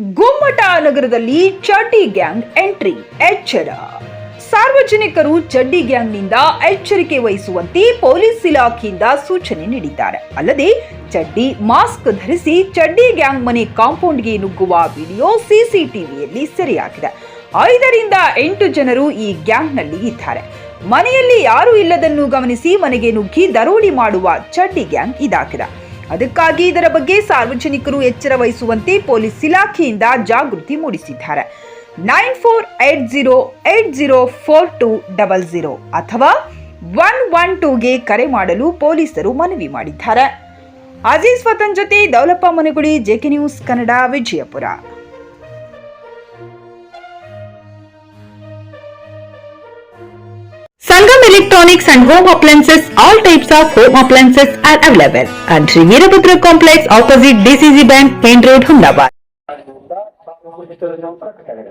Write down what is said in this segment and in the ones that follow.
ಗುಮ್ಮಟ ನಗರದಲ್ಲಿ ಚಡ್ಡಿ gang entry. ಎಚ್ಚರ. ಸಾರ್ವಜನಿಕರು ಚಡ್ಡಿ ಗ್ಯಾಂಗ್ನಿಂದ ಎಚ್ಚರಿಕೆ ವಹಿಸುವಂತೆ ಪೊಲೀಸ್ ಇಲಾಖೆಯಿಂದ ಸೂಚನೆ ನೀಡಿದ್ದಾರೆ. ಅಲ್ಲದೆ, ಚಡ್ಡಿ ಮಾಸ್ಕ್ ಧರಿಸಿ ಚಡ್ಡಿ ಗ್ಯಾಂಗ್ ಮನೆ ಕಾಂಪೌಂಡ್ಗೆ ನುಗ್ಗುವ ವಿಡಿಯೋ ಸಿಸಿಟಿವಿಯಲ್ಲಿ ಸೆರೆಯಾಗಿದೆ. ಐದರಿಂದ ಎಂಟು ಜನರು ಈ ಗ್ಯಾಂಗ್ನಲ್ಲಿ ಇದ್ದಾರೆ. ಮನೆಯಲ್ಲಿ ಯಾರೂ ಇಲ್ಲದನ್ನು ಗಮನಿಸಿ ಮನೆಗೆ ನುಗ್ಗಿ ದರೋಡಿ ಮಾಡುವ ಚಡ್ಡಿ ಗ್ಯಾಂಗ್ ಇದಾಗಿದೆ. ಅದಕ್ಕಾಗಿ ಇದರ ಬಗ್ಗೆ ಸಾರ್ವಜನಿಕರು ಎಚ್ಚರ ವಹಿಸುವಂತೆ ಪೊಲೀಸ್ ಇಲಾಖೆಯಿಂದ ಜಾಗೃತಿ ಮೂಡಿಸಿದ್ದಾರೆ. Nine four eight zero eight zero four two double zero ಅಥವಾ ಒನ್ ಒನ್ ಟೂಗೆ ಕರೆ ಮಾಡಲು ಪೊಲೀಸರು ಮನವಿ ಮಾಡಿದ್ದಾರೆ. ಅಜೀಜ್ ವತನ್ ಜೊತೆ Daulappa Maneguddi JK news Kannada, Vijayapura. Electronics and Home Appliances, all types of home appliances are available at Sri Veerabhadra Complex opposite DCC Bank, Main Road, Ahmedabad. ಆದ್ದರಿಂದ ಸಾರ್ವಜನಿಕರನ್ನು ಪ್ರಕಟಣೆ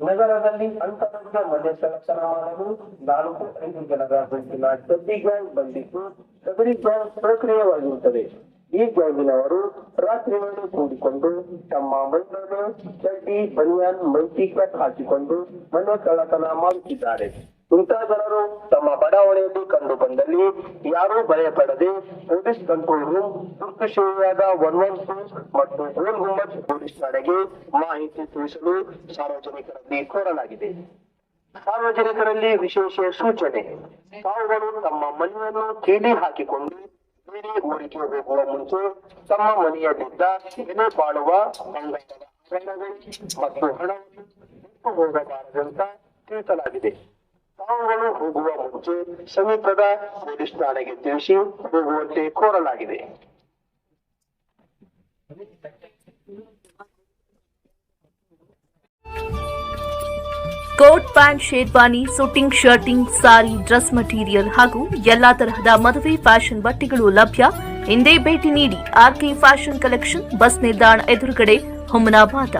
ನಗರದಲ್ಲಿ ಅಂತರದ ಮನೆ ಸಲಕ್ಷಣ ಮಾಡಲು ನಾಲ್ಕು ಐದು ಜನರ ಗುಂಪಿನ ಡಬ್ಬಿ ಗ್ಯಾಂಗ್ ಬಂದಿದ್ದು ಡಬರಿ ಗ್ಯಾಂಗ್ ಪ್ರಕ್ರಿಯೆವಾಗಿರುತ್ತದೆ ಈ ಗ್ಯಾಂಗಿನವರು ರಾತ್ರಿ ವೇಳೆ ಕೂಡಿಕೊಂಡು ತಮ್ಮ ಮೈಮೇಲೆ ಚಡ್ಡಿ ಬನಿಯಾನ್ ಮೈಟಿ ಕ್ಯಾಪ್ ಹಾಕಿಕೊಂಡು ಮನೆ ಕಳ್ಳತನ ಮಾಡುತ್ತಿದ್ದಾರೆ ಇಂಥ ತಮ್ಮ ಬಡಾವಣೆಯಲ್ಲಿ ಕಂಡು ಬಂದಲ್ಲಿ ಯಾರೂ ಭಯಪಡದೆ ಪೊಲೀಸ್ ಕಂಟ್ರೋಲ್ ರೂಮ್ ತುರ್ತು ಸೇವೆಯಾದ ಒನ್ ಒನ್ ಟೂ ಮತ್ತು ಗೋಲ್ ಗುಮ್ಮತ್ ಪೊಲೀಸ್ ಠಾಣೆಗೆ ಮಾಹಿತಿ ತಿಳಿಸಲು ಸಾರ್ವಜನಿಕರಲ್ಲಿ ಕೋರಲಾಗಿದೆ. ಸಾರ್ವಜನಿಕರಲ್ಲಿ ವಿಶೇಷ ಸೂಚನೆ. ತಾವುಗಳು ತಮ್ಮ ಮನೆಯನ್ನು ಕೀಲಿ ಹಾಕಿಕೊಂಡು ಬೇರೆ ಊರಿಗೆ ಹೋಗುವ ಮುಂಚೆ ತಮ್ಮ ಮನೆಯಲ್ಲಿದ್ದ ಬೆಲೆ ಬಾಳುವ ಮತ್ತು ಹಣವನ್ನು ಹೋಗಬಾರದಂತ ತಿಳಿಸಲಾಗಿದೆ. ಮುಂಚೆ ಸಮೀಪದ ಪೊಲೀಸ್ ಠಾಣೆಗೆ ತಿಳಿಸಿ ಹೋಗುವಂತೆ ಕೋರಲಾಗಿದೆ. Coat pant, sherwani, suiting, shirting, sari, dress material ಹಾಗೂ ಎಲ್ಲಾ ತರಹದ ಮದುವೆ ಫ್ಯಾಷನ್ ಬಟ್ಟೆಗಳು ಲಭ್ಯ. ಇಂದೇ ಭೇಟಿ ನೀಡಿ ಆರ್ಕೆ ಫ್ಯಾಷನ್ ಕಲೆಕ್ಷನ್ ಬಸ್ ನಿಲ್ದಾಣ ಎದುರುಗಡೆ ಹುಮನಾಬಾದ.